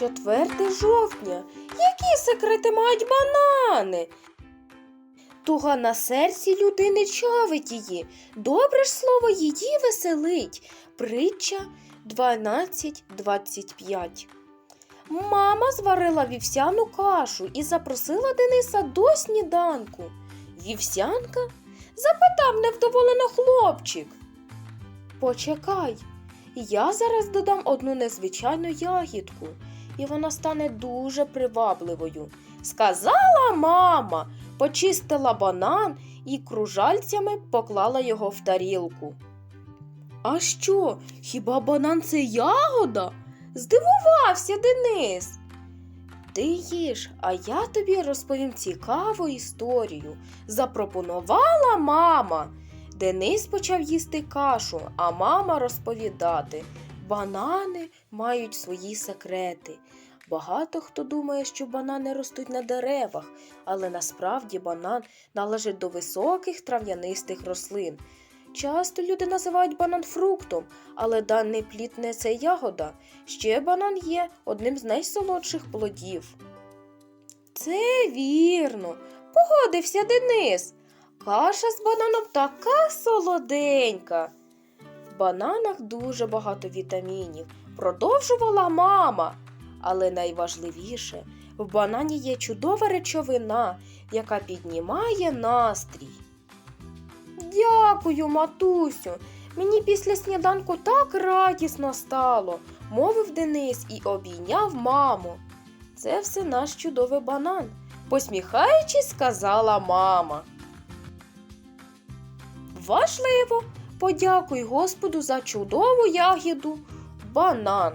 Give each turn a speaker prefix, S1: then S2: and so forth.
S1: 4 жовтня. Які секрети мають банани? Туга на серці людини чавить її. Добре ж слово її веселить. Притча 12.25. Мама зварила вівсяну кашу і запросила Дениса до сніданку. Вівсянка? запитав невдоволено хлопчик. Почекай, я зараз додам одну незвичайну ягідку, і вона стане дуже привабливою. Сказала мама, почистила банан і кружальцями поклала його в тарілку. А що, хіба банан це ягода? Здивувався Денис. Ти їж, а я тобі розповім цікаву історію. Запропонувала мама. Денис почав їсти кашу, а мама розповідати. Банани мають свої секрети. Багато хто думає, що банани ростуть на деревах, але насправді банан належить до високих трав'янистих рослин. Часто люди називають банан фруктом, але даний плід не це ягода. Ще банан є одним з найсолодших плодів. Це вірно, погодився Денис. Каша з бананом така солоденька. В бананах дуже багато вітамінів, продовжувала мама. Але найважливіше, в банані є чудова речовина, яка піднімає настрій. Дякую, матусю. Мені після сніданку так радісно стало, мовив Денис і обійняв маму. Це все наш чудовий банан, посміхаючись, сказала мама. Важливо, подякуй Господу за чудову ягіду банан.